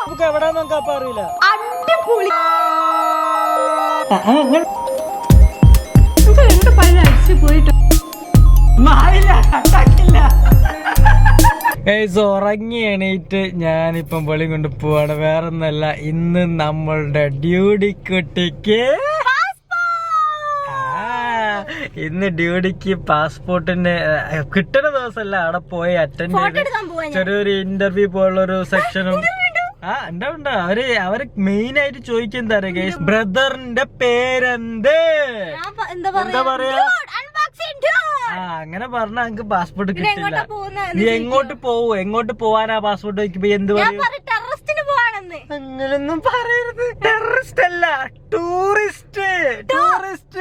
നമുക്ക് എവിടെ അറിയില്ല അടിപൊളി ഉറങ്ങി എണീറ്റ് ഞാനിപ്പം വെളി കൊണ്ട് പോവാണ് വേറൊന്നല്ല ഇന്ന് നമ്മളുടെ ഡ്യൂട്ടി കുട്ടിക്ക് ഇന്ന് ഡ്യൂട്ടിക്ക് പാസ്പോർട്ടിന് കിട്ടുന്ന ദിവസമല്ല അവിടെ പോയി അറ്റൻഡ് ചെയ്ത്. ചെറിയൊരു ഇന്റർവ്യൂ പോലുള്ള ഒരു സെക്ഷനും ആ ഉണ്ടാ ഉണ്ടാ. അവർ അവർ മെയിൻ ആയിട്ട് ചോദിക്കുന്ന ഗൈസ് ബ്രദറിന്റെ പേരെന്ത്? എന്താ പറയാ? ആ അങ്ങനെ പറഞ്ഞ എനിക്ക് പാസ്പോർട്ട് കിട്ടില്ല. നീ എങ്ങോട്ട് പോവൂ? എങ്ങോട്ട് പോവാനാ പാസ്പോർട്ട് വയ്ക്കുമ്പോ എന്ത് പറയും? അങ്ങനൊന്നും പറയരുത്. ടെററിസ്റ്റ് അല്ല ടൂറിസ്റ്റ് ടൂറിസ്റ്റ്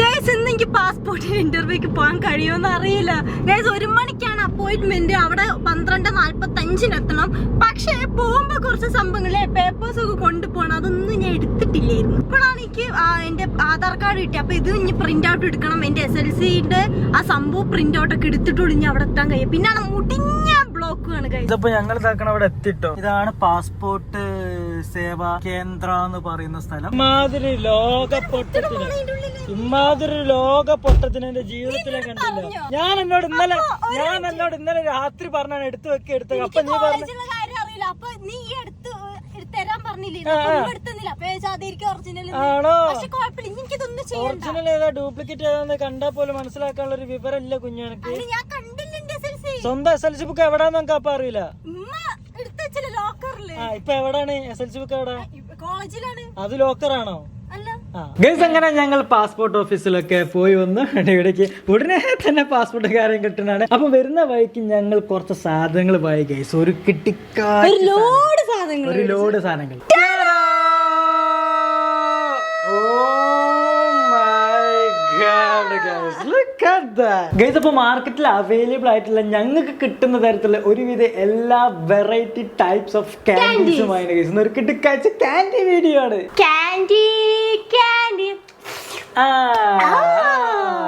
ഗൈസ് ഇന്ന് എനിക്ക് പാസ്പോർട്ടിന് ഇന്റർവ്യൂക്ക് പോകാൻ കഴിയുമെന്ന് അറിയില്ല. ഗൈസ് ഒരു മണിക്കാണ് അപ്പോയിന്റ്മെന്റ് അവിടെ പന്ത്രണ്ട് നാല്പത്തി അഞ്ചിന് എത്തണം. പക്ഷേ പോകുമ്പോ കുറച്ച് സംഭവങ്ങളെ പേപ്പേഴ്സ് ഒക്കെ കൊണ്ടുപോകണം. അതൊന്നും ഞാൻ എടുത്തിട്ടില്ലായിരുന്നു. ഇപ്പോഴാണ് എനിക്ക് എന്റെ ആധാർ കാർഡ് കിട്ടി അപ്പൊ ഇത് ഇനി പ്രിന്റ് ഔട്ട് എടുക്കണം. എന്റെ എസ് എൽ സിന്റെ ആ സംഭവം പ്രിന്റ് ഔട്ട് ഒക്കെ എടുത്തിട്ടുള്ളൂ ഇനി അവിടെ എത്താൻ കഴിയും. പിന്നാണ് മുടിഞ്ഞ ഇതിപ്പോ ഞങ്ങൾ ഇതാക്കണ അവിടെ എത്തിട്ടോ. ഇതാണ് പാസ്പോർട്ട് സേവാ കേന്ദ്ര എന്ന് പറയുന്ന സ്ഥലം. ഇമാതിരി ലോക പൊട്ടത്തിന് ഇമാതിരി ലോക പൊട്ടത്തിന് എന്റെ ജീവിതത്തിലെ കണ്ടില്ല ഞാൻ എന്നോട് ഇന്നലെ ഞാൻ എന്നോട് ഇന്നലെ രാത്രി പറഞ്ഞാണ് എടുത്തു വെക്കി എടുത്തു അപ്പൊ നീ പറഞ്ഞു അപ്പൊ നീ എടുത്ത് തരാൻ പറഞ്ഞില്ലേ? ഒറിജിനൽ ഏതാ ഡ്യൂപ്ലിക്കേറ്റ് ഏതാന്ന് കണ്ടാ പോലും മനസ്സിലാക്കാനുള്ള ഒരു വിവരമില്ല കുഞ്ഞു സ്വന്തം എസ് എൽ സി ബുക്ക് എവിടാന്ന് നമുക്ക് അപ്പൊ അറിയില്ല. ഉമ്മ എടുത്ത് വെച്ചില്ല ലോക്കറിൽ ആ ഇപ്പൊ എവിടാണ്? എസ് എൽ സി ബുക്ക് എവിടെ? കോളേജിലാണ് അത് ലോക്കറാണോ അല്ല. ഗൈസ് അങ്ങനെ ഞങ്ങൾ പാസ്പോർട്ട് ഓഫീസിലൊക്കെ പോയി വന്ന് ഇവിടേക്ക് ഉടനെ തന്നെ പാസ്പോർട്ട് കാര്യം കിട്ടുന്നതാണ്. അപ്പൊ വരുന്ന വഴിക്ക് ഞങ്ങൾ കുറച്ച് സാധനങ്ങൾ പോയി ഗൈസ് ഒരു കിട്ടിക്കാ ഒരു ലോഡ് സാധനങ്ങൾ ഒരു ലോഡ് സാധനങ്ങൾ. ഗൈസ് അപ്പൊ മാർക്കറ്റിൽ അവൈലബിൾ ആയിട്ടുള്ള ഞങ്ങൾക്ക് കിട്ടുന്ന തരത്തിലുള്ള ഒരുവിധ എല്ലാ വെറൈറ്റി ടൈപ്സ് ഓഫ് കാൻഡീസുമാണ് ഗൈസ് ഒരു കിട്ടിക്കാഴ്ച ക്യാൻഡി വീഡിയോ ആണ്. കാൻഡി കാൻഡി ആ,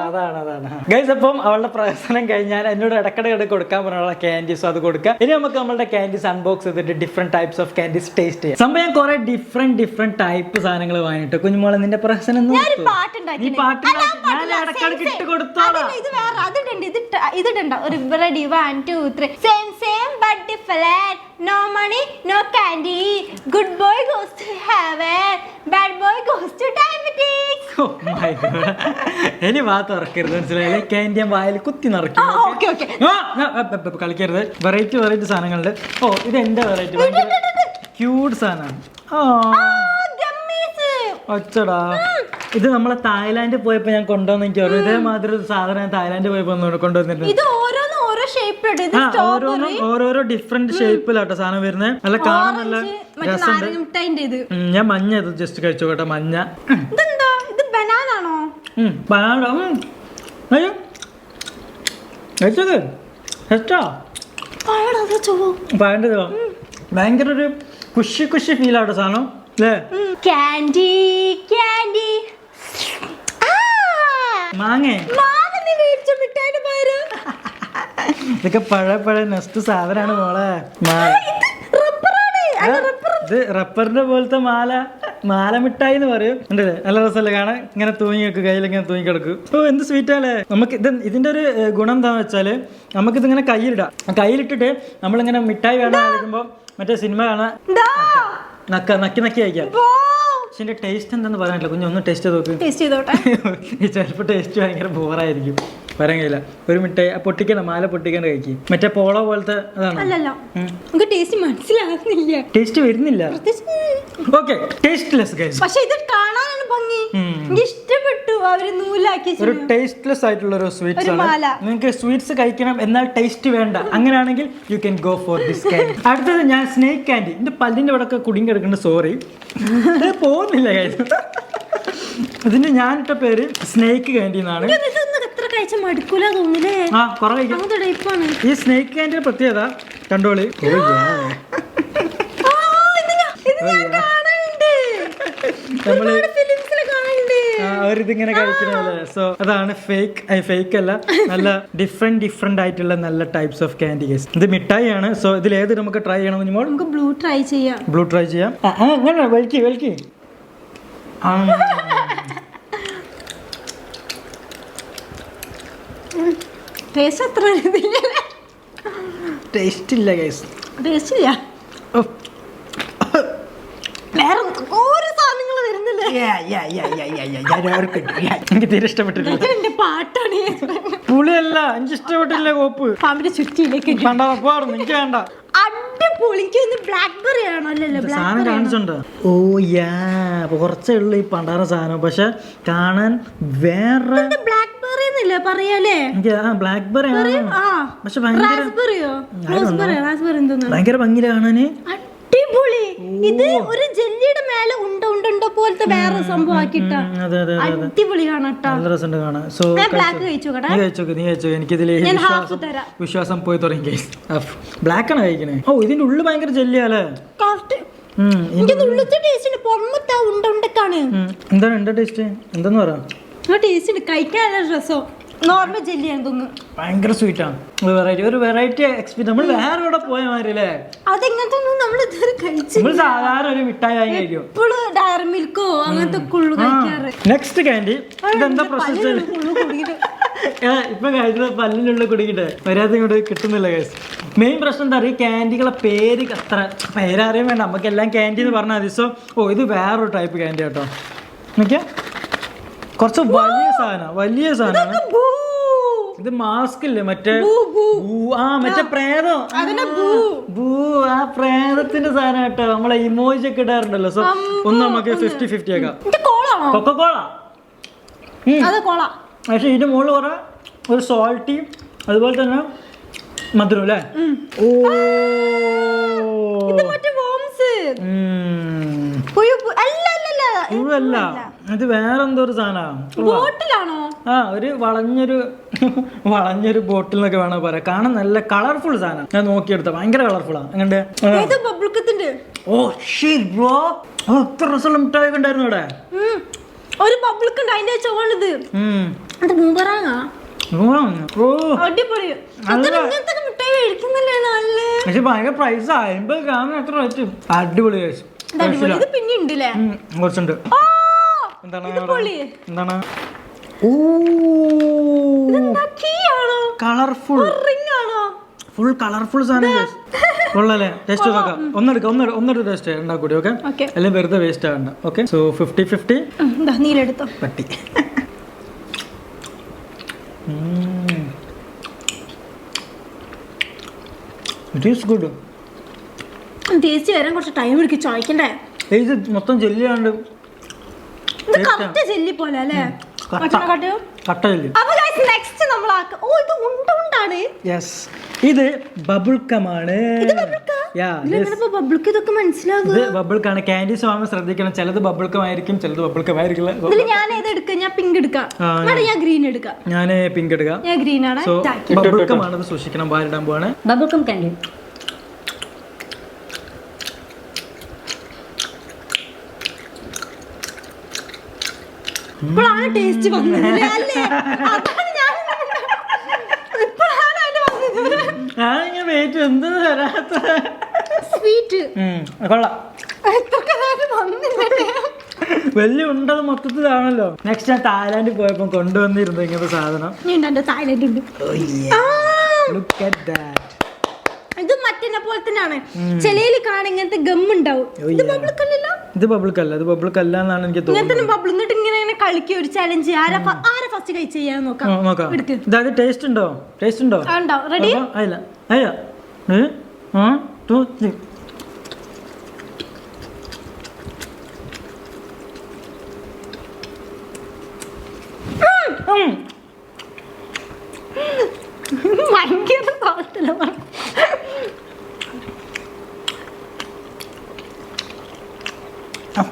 അതാണ് അതാണ്. ഗൈസ് അപ്പം അവളുടെ പ്രവർത്തനം കഴിഞ്ഞാൽ എന്നോട് ഇടക്കിടെ കൊടുക്കാൻ പറഞ്ഞുള്ള ക്യാൻഡീസ് അത് കൊടുക്കാം ഇനി നമുക്ക് നമ്മളുടെ ക്യാൻഡീസ് അൺബോക്സ് ചെയ്തിട്ട് different types of candies taste ചെയ്യാം. സംഭവം ഞാൻ കുറെ ഡിഫറെന്റ് ഡിഫറെന്റ് ടൈപ്പ് സാധനങ്ങൾ വാങ്ങിട്ട് കുഞ്ഞുമോളെ നിന്റെ പ്രശ്നം പാട്ടുണ്ടാക്കി നീ പാട്ട് ഞാൻ ഇടക്കിടക്ക് ഇട്ട് കൊടുത്തോളാം. ഇത് വേറെ ഇത് ഒരു ready one two three same same but different no money no candy good boy goes to heaven bad boy goes to diabetics Oh my God. ഇനി വാ ഇറക്കരുത് മനസ്സിലായില്ലേ ക്യാൻഡി ഞാൻ വായിൽ കുത്തി നിറയ്ക്കും ഓക്കെ ഓക്കെ കളിക്കരുത്. വെറൈറ്റി വെറൈറ്റി സാധനങ്ങളുണ്ട്. ഓ ഇത് എന്റെ വെറൈറ്റി ക്യൂട്ട് സാധനമാണ് ഒച്ചടാ. ഇത് നമ്മളെ തായ്ലാന്റ് പോയപ്പോ ഞാൻ കൊണ്ടുവന്നെനിക്ക് ഓർമ്മ. ഇതേമാതിരി ഒരു സാധനം തായ്ലാന്റ് പോയപ്പോ കൊണ്ടുവന്നിട്ടുണ്ട്. ഓരോന്നും ഓരോരോ ഡിഫറെന്റ് ഷേപ്പിലാട്ടോ സാധനം വരുന്നത് നല്ല കാണാൻ നല്ല രസമുണ്ട്. ഞാൻ മഞ്ഞ ഇത് ജസ്റ്റ് കഴിച്ചു കേട്ടോ മഞ്ഞ. ഇതെന്താ? ഇത്. അയ്യോ. കഴിച്ചത്? ഭയങ്കര ഒരു കുഷി കുഷി ഫീൽ ആട്ടോ സാധനം അല്ലേ? കാൻഡി കാൻഡി മാങ്ങേ. മിഠായിന്റെ പേര് ഇതൊക്കെ പഴയ പഴയ നെസ്റ്റ് സാധനമാണ് മോളെ. ഇത് റബ്ബറിന്റെ പോലത്തെ മാല മാല മിഠായി എന്ന് പറയും. ഉണ്ടല്ലേ നല്ല രസമല്ലേ കാണാൻ? ഇങ്ങനെ തൂങ്ങി വെക്കും കയ്യിൽ ഇങ്ങനെ തൂങ്ങി കിടക്കും ഓ എന്ത് സ്വീറ്റാലേ നമുക്ക് ഇത് ഇതിന്റെ ഒരു ഗുണം എന്താന്ന് വെച്ചാൽ നമുക്ക് ഇതിങ്ങനെ കയ്യിലിടാം. കയ്യിലിട്ടിട്ട് നമ്മളിങ്ങനെ മിഠായി വേണം ആലോചിക്കുമ്പോ മറ്റേ സിനിമ കാണാൻ നക്ക നക്കി നക്കി കഴിക്കാം പക്ഷെ ടേസ്റ്റ് എന്താന്ന് പറയാനില്ല. കുഞ്ഞു ഒന്ന് ടേസ്റ്റ് ചെയ്ത് നോക്ക്. ടേസ്റ്റ് ചെയ്തോട്ടെ. ചിലപ്പോൾ ടേസ്റ്റ് ഭയങ്കര ബോറായിരിക്കും കഴിയില്ല. ഒരു മിഠായി പൊട്ടിക്കണം മാല പൊട്ടിക്കണ്ട കഴിക്കും മറ്റേ പോളോ പോലത്തെ അല്ലല്ല. നമുക്ക് ടേസ്റ്റ് മനസ്സിലാകുന്നില്ല. ടേസ്റ്റ് വരുന്നില്ല. ഓക്കെ ടേസ്റ്റ്ലെസ് ഗൈസ് പക്ഷേ ഇത് കാണാനാണ് ഭംഗി. എനിക്ക് ഇഷ്ടപ്പെട്ടു. അവർ നൂലാക്കി ഒരു ടേസ്റ്റ്ലെസ് ആയിട്ടുള്ള ഒരു സ്വീറ്റ്സ് ആണ്. നിങ്ങൾക്ക് സ്വീറ്റ്സ് കഴിക്കണം എന്നാൽ ടേസ്റ്റ് വേണ്ട. അങ്ങനെയാണെങ്കിൽ you can go for this candy അടുത്തത് ഞാൻ സ്നേക്ക് കാൻഡി എന്റെ പല്ലിന്റെ ഇവിടെ ഒക്കെ കുടുങ്ങി കിടക്കുന്നുണ്ട് സോറി പോകുന്നില്ല കാര്യം ഇതിന്റെ ഞാനിട്ട പേര് സ്നേക്ക് കാൻഡി എന്നാണ്. ആ കുറെ കഴിക്കാം. ഈ സ്നേക്ക് കാൻഡി പ്രത്യേകത കണ്ടോളി. നമ്മൾ അവരിതിങ്ങനെ കഴിക്കുന്നത് സോ അതാണ് ഫേക്ക് ഫേക്ക് അല്ല നല്ല ഡിഫറെന്റ് ഡിഫറെന്റ് ആയിട്ടുള്ള നല്ല ടൈപ്സ് ഓഫ് ക്യാൻഡി കേസ് ഇത് ആണ് സോ ഇതിൽ ഏത് നമുക്ക് ട്രൈ ചെയ്യണം നമുക്ക് ബ്ലൂ ട്രൈ ചെയ്യാം. ബ്ലൂ ട്രൈ ചെയ്യാം. അങ്ങനെ വെൽക്കി വലിക്ക്. ടേസ്റ്റ് അത്ര ടേസ്റ്റ് ഇല്ല ഗൈസ് ടേസ്റ്റ് ഇല്ല. വേറെ ഒരു സാധനങ്ങൾ വരുന്നില്ല. എനിക്ക് തീരെ ഇഷ്ടപ്പെട്ടില്ല എന്റെ പാട്ടാണ്. പുളിയല്ല എനിക്ക് ഇഷ്ടപ്പെട്ടില്ല കോപ്പ്. പാമ്പിന്റെ ചുറ്റിയിലേക്ക് എനിക്ക് വേണ്ട. സാധനം കാണിച്ചുണ്ട് ഓ യാ. കുറച്ചേ ഉള്ളൂ ഈ പണ്ടാറ സാധനം. പക്ഷെ കാണാൻ വേറെ ഭയങ്കര റാസ്ബെറിയോ അടിപൊളി. ഇത് ഒരു ജെല്ലിയുടെ മേലെ ഉണ്ട ഉണ്ട ഉണ്ട പോലത്തെ വേറെ സംഭവം ആക്കിട്ടാ അടിപൊളി കാണാട്ടാ നല്ല രസമുണ്ട് കാണാൻ. സോ ബ്ലാക്ക് കഴിച്ചു? നീ കഴിച്ചോക്ക് നീ കഴിച്ചോ. എനിക്കിതിൽ ഞാൻ വിശ്വാസം പോയി തുടങ്ങി ബ്ലാക്ക് ആണ് കഴിക്കണേ? ഓ ഇതിന്റെ ഉള്ളു ഭയങ്കര ജെല്ലിയാലേ എന്താണ് എന്റെ ടേസ്റ്റ് എന്താന്ന് പറ? ആ ടേസ്റ്റ് കഴിക്കാൻ രസം. നോർമൽ ജെല്ലിയാണ് തോന്നുന്നു ഭയങ്കര സ്വീറ്റ് ആണ്. ഒരു വെറൈറ്റി ഒരു വെറൈറ്റി എക്സ്പീരിയൻസ് നമ്മൾ വേറെ ഇവിടെ പോയ മാതിരി അല്ലേ അതെങ്ങനത്തെ ഒന്നും നമ്മൾ ഇതുവരെ കഴിച്ചു നമ്മൾ സാധാരണ ഒരു മിഠായി വാങ്ങി കഴിക്കും ഇപ്പോഴും ഡയറി മിൽക്കോ അങ്ങനത്തെ കുള്ളു കഴിക്കാറ്. നെക്സ്റ്റ് കാൻഡി ഇതെന്താ പ്രൊസസ്. ഇപ്പൊ കഴിച്ചത് പല്ലിനുള്ള കുടിക്കട്ടെ. വരാതെ ഇങ്ങോട്ട് കിട്ടുന്നില്ല കേസ് മെയിൻ പ്രശ്നം എന്താ പറയുക ക്യാൻഡികളെ പേര് അത്ര പേരറിയാൻ വേണ്ട. നമുക്ക് എല്ലാം ക്യാൻഡി എന്ന് പറഞ്ഞാൽ മതി. സോ ഓ ഇത് വേറൊരു ടൈപ്പ് ക്യാൻഡി കേട്ടോ നോക്കിയാ. കുറച്ച് വലിയ സാധനം വലിയ സാധനമാണ്. ഇത് മാസ്ക് ഇല്ലേ മറ്റേ ആ മറ്റേ പ്രേതം. ബൂ ആ പ്രേതത്തിന്റെ സാധനം കേട്ടോ. നമ്മളെ ഇമോജി ഒക്കെ ഇടാറുണ്ടല്ലോ. സോ ഒന്ന് നമുക്ക് ഫിഫ്റ്റി ഫിഫ്റ്റി ആക്കാം കോള. പക്ഷെ ഇതിന്റെ മുകളിൽ കുറെ ഒരു സോൾട്ടി അതുപോലെ തന്നെ മധുരം അല്ലേ? ഓ. അല്ല അല്ല അത് ഇത് വേറെന്തോ ഒരു സാധനമാണ് ആ ഒരു വളഞ്ഞൊരു വളഞ്ഞൊരു ബോട്ടിൽ എന്നൊക്കെ വേണോ പറയാം. കാണാൻ നല്ല കളർഫുൾ സാധനം. ഞാൻ നോക്കിയെടുത്ത. ഭയങ്കര കളർഫുള്ളാണ് അങ്ങനെ ഓ ഷീറ്റ് ബ്രോ ഓ എത്ര രസമുള്ള മിഠായി ഉണ്ടായിരുന്നു ഇവിടെ ഒരു ബബിൾക്ക് ഉണ്ട് അതിന്റെ ചോണിത്. അത് മൂവറാങ്ങാ. അടിപൊളി. പക്ഷെ ഭയങ്കര പ്രൈസ് അമ്പത് ഗ്രാമിന് എത്ര റേറ്റ് അടിപൊളി guys. ഇത് പിന്നെ ഉണ്ടല്ലേ? കുറച്ചുണ്ട്. എന്താണ് ഇത് പൊളി. എന്താണ്? ഓ. ഇതെന്താ key ആണോ കളർഫുൾ റിംഗ് ആണോ? ഫുൾ കളർഫുൾ സാധനം guys. ടേസ്റ്റ് നോക്കാം. ഒന്നെടുക്കാം ഒന്നെടുക്കാം ഒന്നെടുത്ത് ടേസ്റ്റ് ഉണ്ടാക്കൂടി ഓക്കെ ഓക്കെ അല്ലെങ്കിൽ വെറുതെ വേസ്റ്റ് ആകണ്ട ഓക്കെ സോ ഫിഫ്റ്റി ഫിഫ്റ്റി നീലെടുത്തോ. പട്ടി. ഇറ്റ് ഈസ് ഗുഡ് ടേസ്റ്റ് വരാൻ കുറച്ച് ടൈം എടുക്കും ചോദിക്കണ്ടേ? ഇത് മൊത്തം ജെല്ലിയാണ്ട് ഇത് കറക്റ്റ് ജെല്ലി പോലെ അല്ലേ കട്ട. നെക്സ്റ്റ് നമ്മൾ ഓ ഇത് ഉണ്ട ഉണ്ടാണ്. യെസ് ഇത് ഇതൊക്കെ മനസ്സിലാകും ശ്രദ്ധിക്കണം. ചിലത് ബബിൾക്കമായിരിക്കും ചിലത് ബബിൾക്കമായിരിക്കില്ല ഞാൻ ഏത് എടുക്കാം? ഞാൻ പിങ്ക് എടുക്കാം. ഞാൻ ഗ്രീൻ എടുക്കാം. ഞാൻ പിങ്ക് എടുക്കാം. ഞാൻ ഗ്രീൻ ആണ്. ബബിൾക്കമാണ് സൂക്ഷിക്കണം. വാരിടാൻ പോവാണ്. ബബിൾക്കം കാൻഡി ഇപ്പോഴാണ് ടേസ്റ്റ് വന്നത് അല്ലേ? അതാണ് ഞാൻ ഇപ്പോഴാണ് അതിന്റെ വന്നത്. ഞാനിങ്ങനെ വെയിറ്റ് എന്ത് തരാത്ത സ്വീറ്റ് കൊള്ളാം. എത്രക്ക് നേരം വന്നില്ലേ? വലിയ ഉണ്ടത് മൊത്തത്തിലാണല്ലോ. നെക്സ്റ്റ് ഞാൻ തായ്ലാന്റിൽ പോയപ്പോ കൊണ്ടുവന്നിരുന്നു ഇങ്ങനത്തെ സാധനം. ഞാൻ ദാറ്റ് ഇത് മറ്റേ പോലെ തന്നെയാണ്. ചെലയിൽ കാണാൻ ഇങ്ങനത്തെ ഗം ഉണ്ടാവും. ഇത് ബബിൾക്കല്ലല്ലോ ഇത് ബബിൾക്കല്ല ഇത് ബബിൾക്കല്ല എന്നാണ് എനിക്ക് തോന്നുന്നത്. കളിക്കുക ഒരു ചലഞ്ച് ആരാ ഫ- ആരാ ഫസ്റ്റ് കഴിച്ച് ചെയ്യാൻ നോക്കാം. ആ, നോക്കാം. എടുക്ക്. ഇതായത് ടേസ്റ്റ് ഉണ്ടോ? ടേസ്റ്റ് ഉണ്ടോ? ആ, ഉണ്ടാവും റെഡി അപ്പൊ അയില്ല അയ്യ ഏ? ആ ടു ത്രീ ഭയങ്കര തോട്ടല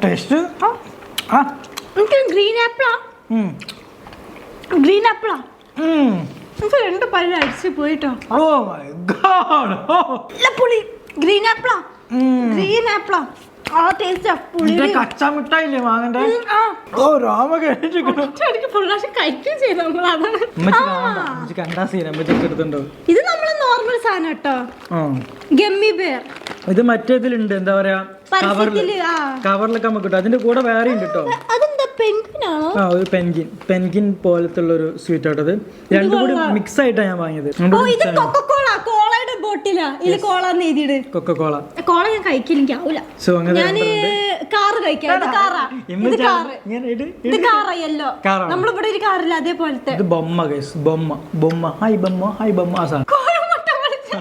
ടേസ്റ്റ് ആ. എനിക്ക് ഗ്രീൻ ആപ്പിളാ ഗ്രീൻ ആപ്പിളാ. എനിക്ക് രണ്ട് പല്ല് അടിച്ച് പോയിട്ടോ. Oh my god. പുളി. ഗ്രീൻ ആപ്പിളാ ഗ്രീൻ ആപ്പിളാ ആ. ടേസ്റ്റ് പുളി കച്ചാ മിഠായില്ലേ ഓ രാമ കേട്ടിരിക്കണു ഒറ്റയടിക്ക് full പ്രാവശ്യം കഴിക്കുകയും ചെയ്തു നമ്മൾ അതാണ്. കണ്ടാ എടുത്തുണ്ടോ ഇത് നമ്മളെ നോർമൽ സാധനം കേട്ടോ. ഗമ്മി ബെയർ ഇത് മറ്റേതിലുണ്ട് എന്താ പറയാ? കവറിൽ ആ. കവറിലൊക്കെ നമുക്ക് കിട്ടും. അതിന്റെ കൂടെ വേറെ ഉണ്ട് കേട്ടോ. ആ ഒരു പെൻഗിൻ പെൻഗിൻ പോലത്തെ ഉള്ള ഒരു സ്വീറ്റ് ആട്ടത് രണ്ടും കൂടി മിക്സ് ആയിട്ടാണ് ഞാൻ വാങ്ങിയത്. ഇതിൽ കോള ഞാൻ കഴിക്കില്ല എനിക്ക് ആവൂല. സോ അങ്ങനെ കാറ്. നമ്മളിവിടെ ഒരു കാറില്ല അതേപോലത്തെ. ബൊമ്മ ഗൈസ് ബൊമ്മ. ബൊമ്മ. ഹായ് ബൊമ്മ. ഹായ് ബൊമ്മ ആ സാധനം. കോഴിമുട്ട പൊളിച്ച.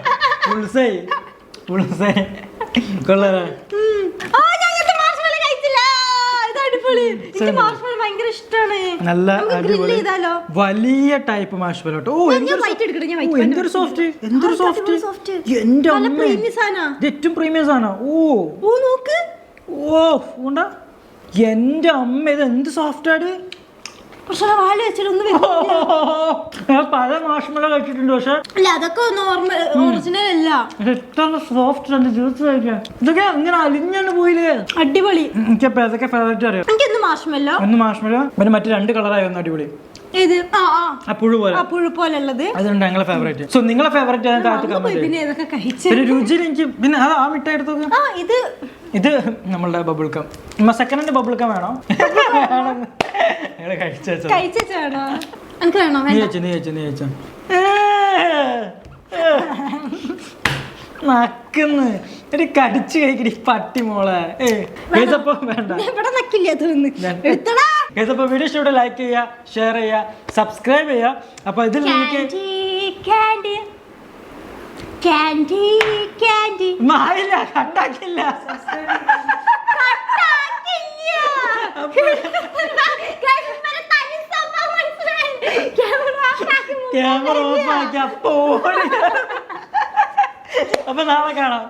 ഉൾസേ ഉൾസേ കൊള്ളാലേ ഉം. ആ, ഞാൻ ഇങ്ങനത്തെ marshmallow കഴിച്ചില്ല. ഇത് അടിപൊളി. എനിക്ക് marshmallow ഭയങ്കര ഇഷ്ടാണ്. നല്ല അടിപൊളി? വലിയ ടൈപ്പ് മാഷ്മലോട്ട് ഓ എന്തൊരു സോഫ്റ്റ് എന്തൊരു സോഫ്റ്റ് എന്റെ അമ്മ. ഏറ്റവും പ്രീമിയം സാധനം. ഓ. ഓ, നോക്ക്. ഓ ഉണ്ട എന്റെ അമ്മ ഇത് എന്ത് സോഫ്റ്റ് ആണ് പക്ഷെ വാൽ വെച്ചിട്ട് ഒന്നും വരില്ല. ഞാൻ പല മാഷ്മല കഴിച്ചിട്ടുണ്ട് പക്ഷെ. അല്ല അതൊക്കെ നോർമൽ ഒറിജിനൽ അല്ല. ഇത് എത്ര സോഫ്റ്റ് ആണ് ജ്യൂസ് കഴിക്കാൻ. ഇതൊക്കെ ഇങ്ങനെ അലിഞ്ഞാണ് പോയില്ലേ? അടിപൊളി. എനിക്ക് ഏതൊക്കെ ഫേവറേറ്റ് അറിയാം? എനിക്ക് എന്ത് മാഷ്മല്ലോ? ഒന്ന് മാഷ്മല. പിന്നെ മറ്റു രണ്ട് കളറായിരുന്നു അടിപൊളി. ഇത് ആ ആ. ആ പുഴു പോലെ. ആ പുഴു പോലുള്ളത് അതുണ്ട് ഞങ്ങളെ ഫേവറേറ്റ് സോ നിങ്ങളെ ഫേവറേറ്റ് പിന്നെ ഇതൊക്കെ കഴിച്ച്. പിന്നെ രുചിയിൽ എനിക്ക് പിന്നെ അത് ആ മിഠായി എടുത്തു ആ ഇത്. ഇത് നമ്മളുടെ bubble gum second hand bubble gum വേണോ? ഞങ്ങൾ കഴിച്ചു വെച്ചത്. എനിക്ക് വേണോ? നീ വെച്ചു നീ വെച്ചു നീ വെച്ചു നക്കുന്ന് എടി കടിച്ചു കഴിക്കടി പട്ടി മോളെ. ഏതപ്പോ വേണ്ട. ഇവിടെ നക്കില്ല വീഡിയോ ഇഷ്ടം ലൈക്ക് ചെയ്യുക ഷെയർ ചെയ്യുക സബ്സ്ക്രൈബ് ചെയ്യുക. അപ്പൊ ഇതിൽ മായില്ല കട്ടാക്കില്ല. ക്യാമറ ഓഫ് ആക്കി അപ്പോ അപ്പൊ നാളെ കാണാം.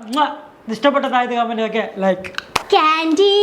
ഇഷ്ടപ്പെട്ട കമന്റ് ഒക്കെ ലൈക്ക് കാൻഡി